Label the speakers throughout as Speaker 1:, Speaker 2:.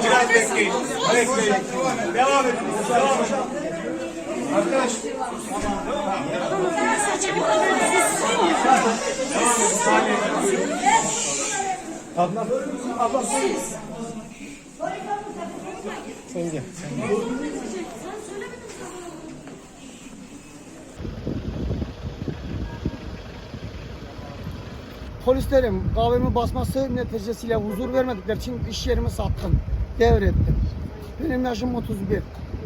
Speaker 1: Biraz bekleyin. Bekleyin. Devam edin. Devam edin. Arkadaş. Abla, abla sen. Gel. Sen
Speaker 2: kahvemi basması neticesiyle huzur vermedikleri için iş yerimi sattım. Devrettim. Benim yaşım 31.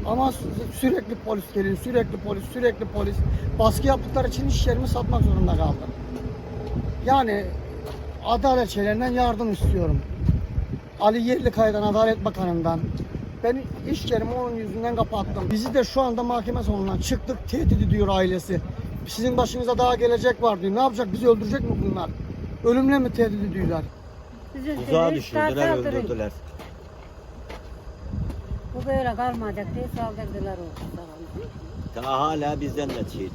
Speaker 2: Ama sü- sürekli polis geliyor, sürekli polis, sürekli polis. Baskı yaptıkları için iş yerimi satmak zorunda kaldım. Yani adalet şeylerinden yardım istiyorum. Ali Yerlikaya'dan, Adalet Bakanı'ndan. Ben iş yerimi onun yüzünden kapattım. Bizi de şu anda mahkeme sonundan çıktık, tehdit ediyor ailesi. Sizin başınıza daha gelecek var diyor. Ne yapacak? Bizi öldürecek mi bunlar? Ölümle mi tehdit ediyorlar?
Speaker 3: Tuzağa düşürdüler, öldürdüler.
Speaker 4: Bu böyle kalmayacak diye saldırdılar o.
Speaker 3: Daha hala bizden de şey diyor.